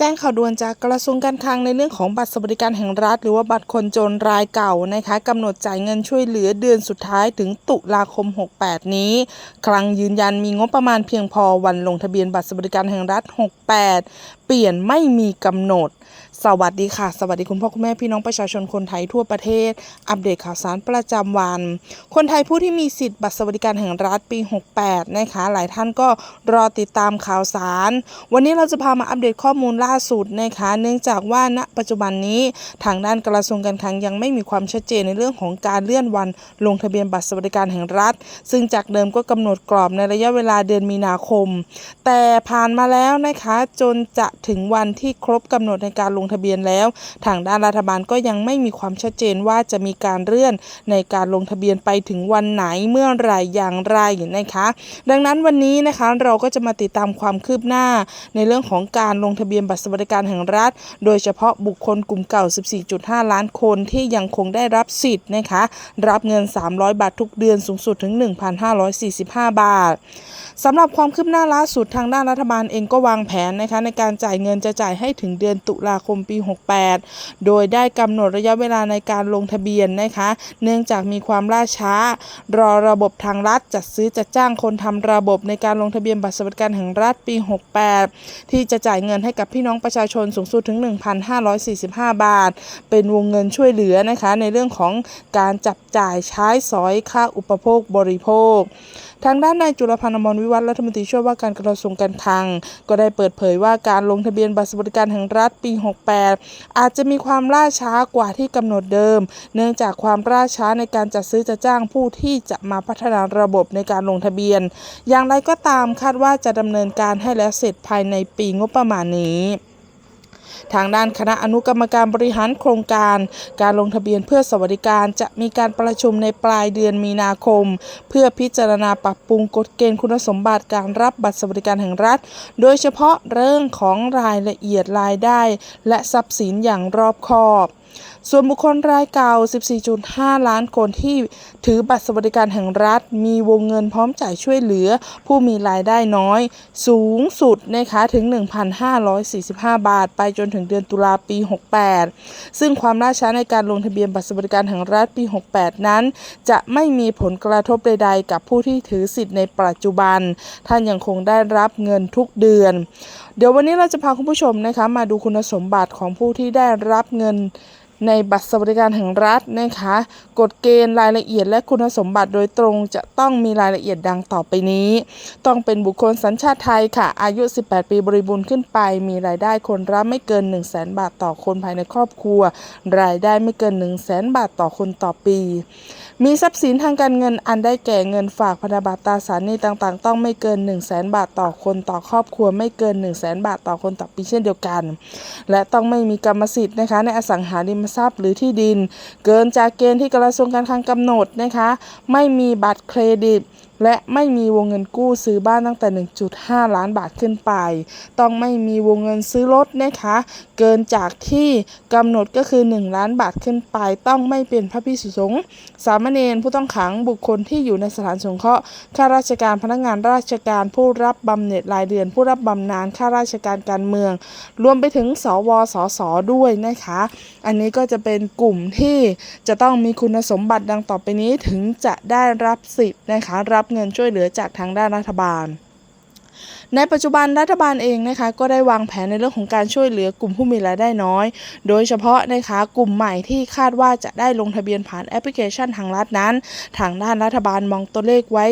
แจ้งข่าวด่วนจากกระทรวงการคลังในเรื่องของบัตรสวัสดิการแห่งรัฐ หรือว่าบัตรคนจนรายเก่านะคะกำหนดจ่ายเงินช่วยเหลือเดือนสุดท้ายถึงตุลาคม 68 นี้ คลังยืนยันมีงบประมาณเพียงพอวันลงทะเบียนบัตรสวัสดิการแห่งรัฐ 68 เปลี่ยนไม่มีกำหนด สวัสดีค่ะ สวัสดีคุณพ่อคุณแม่พี่น้องประชาชนคนไทยทั่วประเทศ อัปเดตข่าวสารประจำวัน คนไทยผู้ที่มีสิทธิ์บัตรสวัสดิการแห่งรัฐปี 68 นะคะ หลายท่านก็รอติดตามข่าวสาร วันนี้เราจะพามาอัปเดตข้อมูลล่าสุดนะคะ เนื่องจากว่าณปัจจุบันนี้ทางด้านกระทรวงการคลังยังไม่มีความชัดเจนในเรื่องของการเลื่อนวันลงทะเบียนบัตรสวัสดิการแห่งรัฐ ซึ่งจากเดิมก็กำหนดกรอบในระยะเวลาเดือนมีนาคม แต่ผ่านมาแล้วนะคะจนจะถึงวันที่ครบกำหนดในการลงทะเบียนแล้ว ทางด้านรัฐบาลก็ยังไม่มีความชัดเจนว่าจะมีการเลื่อนในการลงทะเบียนไปถึงวันไหนเมื่อไรอย่างไรนะคะ ดังนั้นวันนี้นะคะเราก็จะมาติดตามความคืบหน้า ในเรื่องของการลงทะเบียนบัตรสวัสดิการแห่งรัฐ โดยเฉพาะบุคคลกลุ่มเก่า 14.5 ล้านคนที่ยังคงได้รับสิทธิ์นะคะ รับเงิน 300 บาททุกเดือนสูงสุดถึง 1,545 บาท สำหรับความคืบหน้าล่าสุดทางด้านรัฐบาลเองก็วางแผนนะคะในการจ่ายเงินจะจ่ายให้ถึงเดือนตุลาคมปี 68 โดยได้กำหนดระยะเวลาในการลงทะเบียนนะคะ เนื่องจากมีความล่าช้า รอระบบทางรัฐจัดซื้อจัดจ้างคนทำระบบในการลงทะเบียนบัตรสวัสดิการแห่งรัฐปี 68 ที่จะจ่ายเงินให้กับพี่น้องประชาชนสูงสุดถึง 1,545 บาท เป็นวงเงินช่วยเหลือนะคะในเรื่องของการจับจ่ายใช้สอยค่าอุปโภคบริโภค ทางด้านนายจุลพันธ์อมรวิวัฒน์รัฐมนตรีช่วยว่าการกระทรวงการคลัง ก็ได้เปิดเผยว่าการลงทะเบียนบัตรสวัสดิการแห่งรัฐปี 68 อาจจะมีความล่าช้ากว่าที่กำหนดเดิม เนื่องจากความล่าช้าในการจัดซื้อจะจ้างผู้ที่จะมาพัฒนาระบบในการลงทะเบียน อย่างไรก็ตามคาดว่าจะดำเนินการให้แล้วเสร็จภายในปีงบประมาณนี้ ทางด้านคณะอนุกรรมการบริหารโครงการ การลงทะเบียนเพื่อสวัสดิการจะมีการประชุมในปลายเดือนมีนาคม เพื่อพิจารณาปรับปรุงกฎเกณฑ์คุณสมบัติการรับบัตรสวัสดิการแห่งรัฐ โดยเฉพาะเรื่องของรายละเอียดรายได้ และทรัพย์สินอย่างรอบคอบ ส่วนบุคคลรายเก่า 14.5 ล้านคนที่ถือบัตรสวัสดิการแห่งรัฐ มีวงเงินพร้อมจ่ายช่วยเหลือ ผู้มีรายได้น้อย สูงสุดนะคะถึง 1,545 บาท ไปจนถึงเดือนตุลาปี 68 ซึ่งความล่าช้าในการลงทะเบียนบัตรสวัสดิการแห่งรัฐปี 68 นั้น จะไม่มีผลกระทบใดๆ กับผู้ที่ถือสิทธิ์ในปัจจุบัน ท่านยังคงได้รับเงินทุกเดือน เดี๋ยววันนี้เราจะพาคุณผู้ชมนะคะมาดูคุณสมบัติของผู้ที่ได้รับเงิน ในบัตรสวัสดิการแห่งรัฐนะคะกฎเกณฑ์รายละเอียดและคุณสมบัติโดยตรงจะต้องมีรายละเอียดดังต่อไปนี้ ต้องเป็นบุคคลสัญชาติไทยค่ะ อายุ 18 ปีบริบูรณ์ขึ้นไป มีรายได้คนรับไม่เกิน 1 0 0 0 0แบาทต่อคนภายในครอบครัว รายได้ไม่เกิน 1 0 0 0 0แบาทต่อคนต่อปี มีทรัพย์สินทางการเงินอันได้แก่เงินฝากพันธบัตรตราสารหนี้ต่างๆ ต้องไม่เกิน 1 0 0 0 0แบาทต่อคนต่อครอบครัวไม่เกิน 1 0 0 0 0แบาทต่อคนต่อปีเช่นเดียวกัน และต้องไม่มีกรรมสิทธิ์นะคะในอสังหาริมทรัพย์หรือที่ดิน เกินจากเกณฑ์ที่กระทรวงการคลังกำหนดนะคะ ไม่มีบัตรเครดิต และไม่มีวงเงินกู้ซื้อบ้านตั้งแต่ 1.5 ล้านบาทขึ้นไป ต้องไม่มีวงเงินซื้อรถนะคะ เกินจากที่กำหนดก็คือ 1 ล้านบาทขึ้นไป ต้องไม่เป็นพระพิสุสงฆ์สามเณรผู้ต้องขังบุคคลที่อยู่ในสถานสงเคราะห์ข้าราชการพนักงานราชการผู้รับบำเหน็จรายเดือน ผู้รับบำนาญข้าราชการการเมือง รวมไปถึงสวสสด้วยนะคะ อันนี้ก็จะเป็นกลุ่มที่จะต้องมีคุณสมบัติดังต่อไปนี้ถึงจะได้รับสิทธิ์นะคะรับเงินช่วยเหลือจากทางด้านรัฐบาล ในปัจจุบันรัฐบาลเองนะคะก็ได้วางแผนในเรื่องของการช่วยเหลือกลุ่มผู้มีรายได้น้อย โดยเฉพาะนะคะกลุ่มใหม่ที่คาดว่าจะได้ลงทะเบียนผ่านแอปพลิเคชันทางรัฐนั้น ทางด้านรัฐบาลมองตัวเลขไว้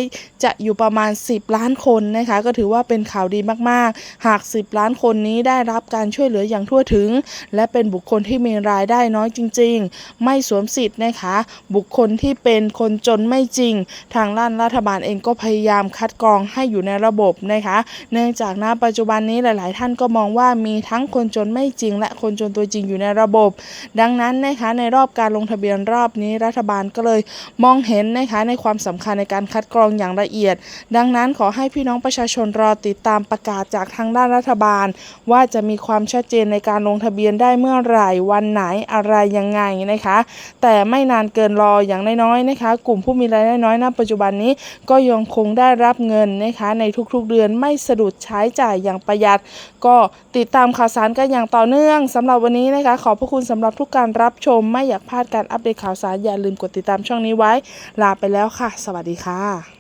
จะอยู่ประมาณ 10 ล้านคนนะคะก็ถือว่าเป็นข่าวดีมากๆ หาก 10 ล้านคนนี้ได้รับการช่วยเหลืออย่างทั่วถึง และเป็นบุคคลที่มีรายได้น้อยจริง ๆ ไม่สวมสิทธิ์นะคะ บุคคลที่เป็นคนจนไม่จริง ทางด้านรัฐบาลเองก็พยายามคัดกรองให้อยู่ในระบบนะคะเนื่องจากณปัจจุบันนี้หลาย ๆ ท่านก็มองว่ามีทั้งคนจนไม่จริง และคนจนตัวจริงอยู่ในระบบ ดังนั้นนะคะในรอบการลงทะเบียนรอบนี้รัฐบาลก็เลยมองเห็นนะคะในความสำคัญในการคัดกรองอย่างละเอียด ดังนั้นขอให้พี่น้องประชาชนรอติดตามประกาศจากทางด้านรัฐบาล ว่าจะมีความชัดเจนในการลงทะเบียนได้เมื่อไหร่วันไหนอะไรยังไงนะคะ แต่ไม่นานเกินรออย่างน้อยๆนะคะ กลุ่มผู้มีรายได้น้อยณปัจจุบันนี้ก็ยังคงได้รับเงินนะคะในทุกๆเดือนไม่สะดใช้จ่ายอย่างประหยัด ก็ติดตามข่าวสารกันอย่างต่อเนื่องสำหรับวันนี้นะคะ ขอบพระคุณสำหรับทุกการรับชม ไม่อยากพลาดการอัปเดตข่าวสารอย่าลืมกดติดตามช่องนี้ไว้ ลาไปแล้วค่ะ สวัสดีค่ะ